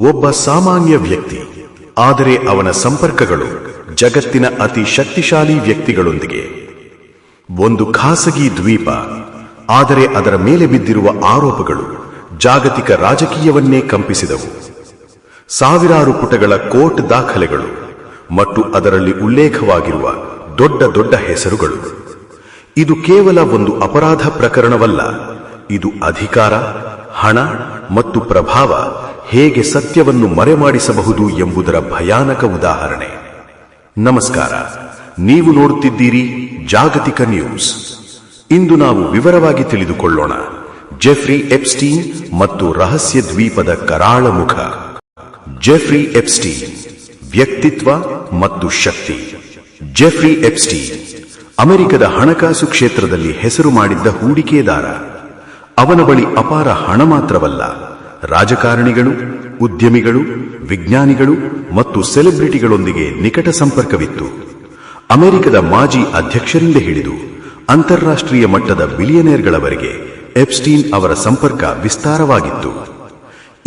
ಒಬ್ಬ ಸಾಮಾನ್ಯ ವ್ಯಕ್ತಿ. ಆದರೆ ಅವನ ಸಂಪರ್ಕಗಳು ಜಗತ್ತಿನ ಅತಿ ಶಕ್ತಿಶಾಲಿ ವ್ಯಕ್ತಿಗಳೊಂದಿಗೆ. ಒಂದು ಖಾಸಗಿ ದ್ವೀಪ, ಆದರೆ ಅದರ ಮೇಲೆ ಬಿದ್ದಿರುವ ಆರೋಪಗಳು ಜಾಗತಿಕ ರಾಜಕೀಯವನ್ನೇ ಕಂಪಿಸಿದವು. ಸಾವಿರಾರು ಪುಟಗಳ ಕೋರ್ಟ್ ದಾಖಲೆಗಳು ಮತ್ತು ಅದರಲ್ಲಿ ಉಲ್ಲೇಖವಾಗಿರುವ ದೊಡ್ಡ ದೊಡ್ಡ ಹೆಸರುಗಳು. ಇದು ಕೇವಲ ಒಂದು ಅಪರಾಧ ಪ್ರಕರಣವಲ್ಲ, ಇದು ಅಧಿಕಾರ, ಹಣ ಮತ್ತು ಪ್ರಭಾವ ಹೇಗೆ ಸತ್ಯವನ್ನು ಮರೆಮಾಡಿಸಬಹುದು ಎಂಬುದರ ಭಯಾನಕ ಉದಾಹರಣೆ. ನಮಸ್ಕಾರ. ನೀವು ನೋಡುತ್ತಿದ್ದೀರಿ ಜಾಗತಿಕ ನ್ಯೂಸ್. ಇಂದು ನಾವು ವಿವರವಾಗಿ ತಿಳಿದುಕೊಳ್ಳೋಣ. ಜೆಫ್ರಿ ಎಪ್ಸ್ಟೀನ್ ಮತ್ತು ರಹಸ್ಯ ದ್ವೀಪದ ಕರಾಳ ಮುಖ ಜೆಫ್ರಿ ಎಪ್ಸ್ಟೀನ್, ವ್ಯಕ್ತಿತ್ವ ಮತ್ತು ಶಕ್ತಿ. ಜೆಫ್ರಿ ಎಪ್ಸ್ಟೀನ್, ಅಮೆರಿಕದ ಹಣಕಾಸು ಕ್ಷೇತ್ರದಲ್ಲಿ ಹೆಸರು ಮಾಡಿದ್ದ ಹೂಡಿಕೆದಾರ. ಅವನ ಬಳಿ ಅಪಾರ ಹಣ ಮಾತ್ರವಲ್ಲ. ರಾಜಕಾರಣಿಗಳು, ಉದ್ಯಮಿಗಳು, ವಿಜ್ಞಾನಿಗಳು ಮತ್ತು ಸೆಲೆಬ್ರಿಟಿಗಳೊಂದಿಗೆ ನಿಕಟ ಸಂಪರ್ಕವಿತ್ತು. ಅಮೆರಿಕದ ಮಾಜಿ ಅಧ್ಯಕ್ಷರಿಂದ ಹಿಡಿದು ಅಂತಾರಾಷ್ಟ್ರೀಯ ಮಟ್ಟದ ಬಿಲಿಯನೇರ್ಗಳವರೆಗೆ ಎಪ್ಸ್ಟೀನ್ ಅವರ ಸಂಪರ್ಕ ವಿಸ್ತಾರವಾಗಿತ್ತು.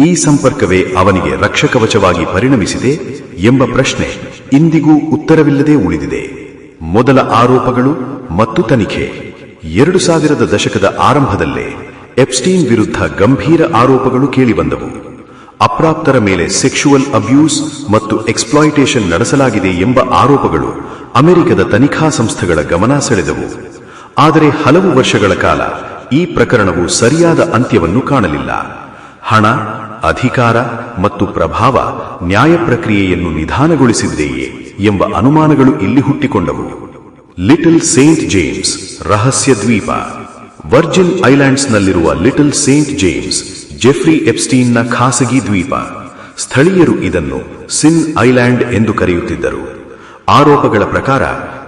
ಈ ಸಂಪರ್ಕವೇ ಅವನಿಗೆ ರಕ್ಷಕವಚವಾಗಿ ಪರಿಣಮಿಸಿದೆ ಎಂಬ ಪ್ರಶ್ನೆ ಇಂದಿಗೂ ಉತ್ತರವಿಲ್ಲದೆ ಉಳಿದಿದೆ. ಮೊದಲ ಆರೋಪಗಳು ಮತ್ತು ತನಿಖೆ ಎರಡು ಸಾವಿರದ ದಶಕದ ಆರಂಭದಲ್ಲೇ ಎಪ್ಸ್ಟೀನ್ ವಿರುದ್ಧ ಗಂಭೀರ ಆರೋಪಗಳು ಕೇಳಿಬಂದವು. ಅಪ್ರಾಪ್ತರ ಮೇಲೆ ಸೆಕ್ಷುವಲ್ ಅಬ್ಯೂಸ್ ಮತ್ತು ಎಕ್ಸ್ಪ್ಲಾಯಿಟೇಷನ್ ನಡೆಸಲಾಗಿದೆ ಎಂಬ ಆರೋಪಗಳು ಅಮೆರಿಕದ ತನಿಖಾ ಸಂಸ್ಥೆಗಳ ಗಮನ ಸೆಳೆದವು. ಆದರೆ ಹಲವು ವರ್ಷಗಳ ಕಾಲ ಈ ಪ್ರಕರಣವು ಸರಿಯಾದ ಅಂತ್ಯವನ್ನು ಕಾಣಲಿಲ್ಲ. ಹಣ, ಅಧಿಕಾರ ಮತ್ತು ಪ್ರಭಾವ ನ್ಯಾಯ ಪ್ರಕ್ರಿಯೆಯನ್ನು ನಿಧಾನಗೊಳಿಸಿದೆಯೇ ಎಂಬ ಅನುಮಾನಗಳು ಇಲ್ಲಿ ಹುಟ್ಟಿಕೊಂಡವು. ಲಿಟಲ್ ಸೇಂಟ್ ಜೇಮ್ಸ್, ರಹಸ್ಯ ದ್ವೀಪ. ವರ್ಜಿನ್ ಐಲ್ಯಾಂಡ್ಸ್ನಲ್ಲಿರುವ ಲಿಟಲ್ ಸೇಂಟ್ ಜೇಮ್ಸ್ ಜೆಫ್ರಿ ಎಪ್ಸ್ಟೀನ್ನ ಖಾಸಗಿ ದ್ವೀಪ. ಸ್ಥಳೀಯರು ಇದನ್ನು ಸಿನ್ ಐಲ್ಯಾಂಡ್ ಎಂದು ಕರೆಯುತ್ತಿದ್ದರು. ಆರೋಪಗಳ ಪ್ರಕಾರ,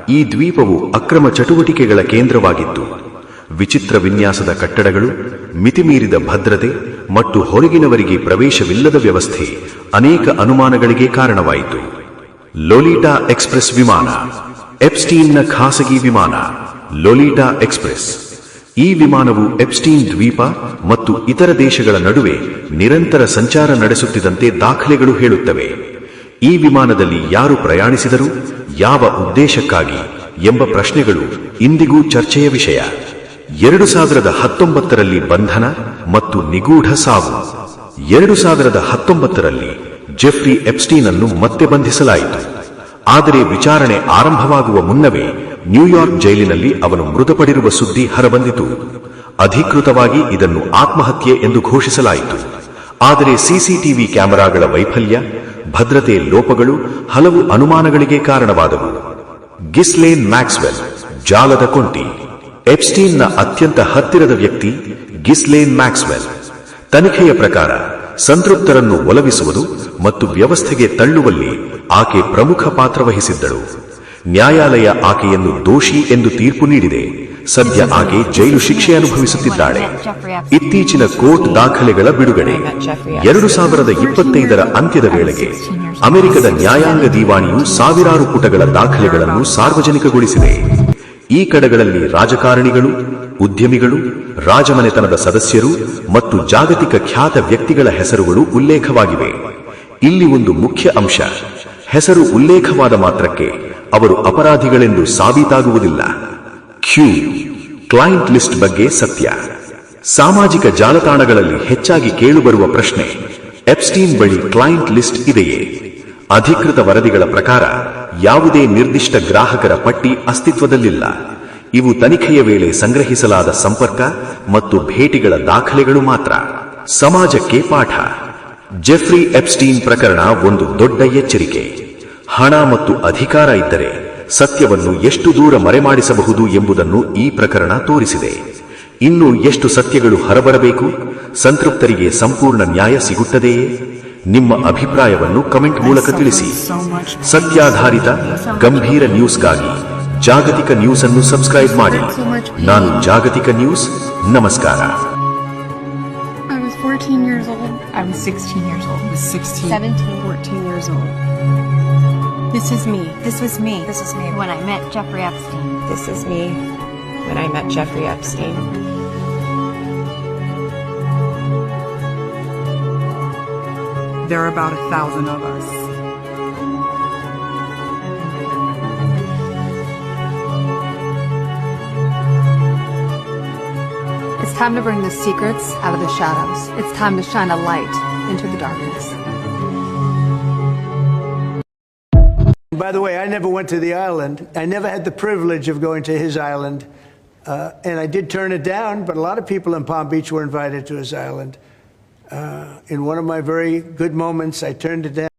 ಈ ದ್ವೀಪವು ಅಕ್ರಮ ಚಟುವಟಿಕೆಗಳ ಕೇಂದ್ರವಾಗಿತ್ತು. ವಿಚಿತ್ರ ವಿನ್ಯಾಸದ ಕಟ್ಟಡಗಳು, ಮಿತಿಮೀರಿದ ಭದ್ರತೆ ಮತ್ತು ಹೊರಗಿನವರಿಗೆ ಪ್ರವೇಶವಿಲ್ಲದ ವ್ಯವಸ್ಥೆ ಅನೇಕ ಅನುಮಾನಗಳಿಗೆ ಕಾರಣವಾಯಿತು. ಲೊಲಿಟಾ ಎಕ್ಸ್ಪ್ರೆಸ್ ವಿಮಾನ. ಎಪ್ಸ್ಟೀನ್ನ ಖಾಸಗಿ ವಿಮಾನ, ಲೋಲಿಟಾ ಎಕ್ಸ್ಪ್ರೆಸ್. ಈ ವಿಮಾನವು ಎಪ್ಸ್ಟೀನ್ ದ್ವೀಪ ಮತ್ತು ಇತರ ದೇಶಗಳ ನಡುವೆ ನಿರಂತರ ಸಂಚಾರ ನಡೆಸುತ್ತಿದ್ದಂತೆ ದಾಖಲೆಗಳು ಹೇಳುತ್ತವೆ. ಈ ವಿಮಾನದಲ್ಲಿ ಯಾರು ಪ್ರಯಾಣಿಸಿದರು, ಯಾವ ಉದ್ದೇಶಕ್ಕಾಗಿ ಎಂಬ ಪ್ರಶ್ನೆಗಳು ಇಂದಿಗೂ ಚರ್ಚೆಯ ವಿಷಯ. ಎರಡು ಸಾವಿರದ ಹತ್ತೊಂಬತ್ತರಲ್ಲಿ ಬಂಧನ ಮತ್ತು ನಿಗೂಢ ಸಾವು. ಎರಡು ಸಾವಿರದ ಹತ್ತೊಂಬತ್ತರಲ್ಲಿ ಜೆಫ್ರಿ ಎಪ್ಸ್ಟೀನ್ ಅನ್ನು ಮತ್ತೆ ಬಂಧಿಸಲಾಯಿತು. ಆದರೆ ವಿಚಾರಣೆ ಆರಂಭವಾಗುವ ಮುನ್ನವೇ ನ್ಯೂಯಾರ್ಕ್ ಜೈಲಿನಲ್ಲಿ ಅವನು ಮೃತಪಡಿರುವ ಸುದ್ದಿ ಹೊರಬಂದಿತು. ಅಧಿಕೃತವಾಗಿ ಇದನ್ನು ಆತ್ಮಹತ್ಯೆ ಎಂದು ಘೋಷಿಸಲಾಯಿತು. ಆದರೆ ಸಿಸಿಟಿವಿ ಕ್ಯಾಮೆರಾಗಳ ವೈಫಲ್ಯ, ಭದ್ರತೆ ಲೋಪಗಳು ಹಲವು ಅನುಮಾನಗಳಿಗೆ ಕಾರಣವಾದವು. ಗಿಸ್ಲೇನ್ ಮ್ಯಾಕ್ಸ್ವೆಲ್, ಜಾಲದ ಕೊಂಟಿ. ಎಪ್ಸ್ಟೀನ್ನ ಅತ್ಯಂತ ಹತ್ತಿರದ ವ್ಯಕ್ತಿ ಗಿಸ್ಲೇನ್ ಮ್ಯಾಕ್ಸ್ವೆಲ್. ತನಿಖೆಯ ಪ್ರಕಾರ ಸಂತೃಪ್ತರನ್ನು ಒಲವಿಸುವುದು ಮತ್ತು ವ್ಯವಸ್ಥೆಗೆ ತಳ್ಳುವಲ್ಲಿ ಆಕೆ ಪ್ರಮುಖ ಪಾತ್ರ ವಹಿಸಿದ್ದಳು. ನ್ಯಾಯಾಲಯ ಆಕೆಯನ್ನು ದೋಷಿ ಎಂದು ತೀರ್ಪು ನೀಡಿದೆ. ಸದ್ಯ ಆಕೆ ಜೈಲು ಶಿಕ್ಷೆ ಅನುಭವಿಸುತ್ತಿದ್ದಾಳೆ. ಇತ್ತೀಚಿನ ಕೋರ್ಟ್ ದಾಖಲೆಗಳ ಬಿಡುಗಡೆ. ಎರಡು ಸಾವಿರದ ಇಪ್ಪತ್ತೈದರ ಅಂತ್ಯದ ವೇಳೆಗೆ ಅಮೆರಿಕದ ನ್ಯಾಯಾಂಗ ದಿವಾಣಿಯು ಸಾವಿರಾರು ಪುಟಗಳ ದಾಖಲೆಗಳನ್ನು ಸಾರ್ವಜನಿಕಗೊಳಿಸಿದೆ. ಈ ಕಡೆಗಳಲ್ಲಿ ರಾಜಕಾರಣಿಗಳು, ಉದ್ಯಮಿಗಳು, ರಾಜಮನೆತನದ ಸದಸ್ಯರು ಮತ್ತು ಜಾಗತಿಕ ಖ್ಯಾತ ವ್ಯಕ್ತಿಗಳ ಹೆಸರುಗಳು ಉಲ್ಲೇಖವಾಗಿವೆ. ಇಲ್ಲಿ ಒಂದು ಮುಖ್ಯ ಅಂಶ, ಹೆಸರು ಉಲ್ಲೇಖವಾದ ಮಾತ್ರಕ್ಕೆ ಅವರು ಅಪರಾಧಿಗಳೆಂದು ಸಾಬೀತಾಗುವುದಿಲ್ಲ. ಕ್ಯೂ, ಕ್ಲೈಂಟ್ ಲಿಸ್ಟ್ ಬಗ್ಗೆ ಸತ್ಯ. ಸಾಮಾಜಿಕ ಜಾಲತಾಣಗಳಲ್ಲಿ ಹೆಚ್ಚಾಗಿ ಕೇಳುಬರುವ ಪ್ರಶ್ನೆ, ಎಪ್ಸ್ಟೀನ್ ಬಳಿ ಕ್ಲೈಂಟ್ ಲಿಸ್ಟ್ ಇದೆಯೇ? ಅಧಿಕೃತ ವರದಿಗಳ ಪ್ರಕಾರ, ಯಾವುದೇ ನಿರ್ದಿಷ್ಟ ಗ್ರಾಹಕರ ಪಟ್ಟಿ ಅಸ್ತಿತ್ವದಲ್ಲಿಲ್ಲ. ಇವು ತನಿಖೆಯ ವೇಳೆ ಸಂಗ್ರಹಿಸಲಾದ ಸಂಪರ್ಕ ಮತ್ತು ಭೇಟಿಗಳ ದಾಖಲೆಗಳು ಮಾತ್ರ. ಸಮಾಜಕ್ಕೆ ಪಾಠ. ಜೆಫ್ರಿ ಎಪ್ಸ್ಟೀನ್ ಪ್ರಕರಣ ಒಂದು ದೊಡ್ಡ ಎಚ್ಚರಿಕೆ. ಹಣ ಮತ್ತು ಅಧಿಕಾರ ಇದ್ದರೆ ಸತ್ಯವನ್ನು ಎಷ್ಟು ದೂರ ಮರೆಮಾಡಿಸಬಹುದು ಎಂಬುದನ್ನು ಈ ಪ್ರಕರಣ ತೋರಿಸಿದೆ ಇನ್ನು ಎಷ್ಟು ಸತ್ಯಗಳು ಹೊರಬರಬೇಕು ಸಂತೃಪ್ತರಿಗೆ ಸಂಪೂರ್ಣ ನ್ಯಾಯ ಸಿಗುತ್ತದೆಯೇ ನಿಮ್ಮ ಅಭಿಪ್ರಾಯವನ್ನು ಕಮೆಂಟ್ ಮೂಲಕ ತಿಳಿಸಿ ಸತ್ಯಾಧಾರಿತ ಗಂಭೀರ ನ್ಯೂಸ್ಗಾಗಿ ಜಾಗತಿಕ ನ್ಯೂಸ್ ಅನ್ನು ಸಬ್ಸ್ಕ್ರೈಬ್ ಮಾಡಿ ನಾನು ಜಾಗತಿಕ ನ್ಯೂಸ್ ನಮಸ್ಕಾರ I was 14 years old. I was 16 years old. 16. 17, 14 years old. This is me. This was me. This is me when I met Jeffrey Epstein. This is me when I met Jeffrey Epstein. There are about a thousand of us. It's time to bring the secrets out of the shadows. It's time to shine a light into the darkness. By the way, I never went to the island. I never had the privilege of going to his island. Uh, and I did turn it down, but a lot of people in Palm Beach were invited to his island. Uh, in one of my very good moments, I turned it down.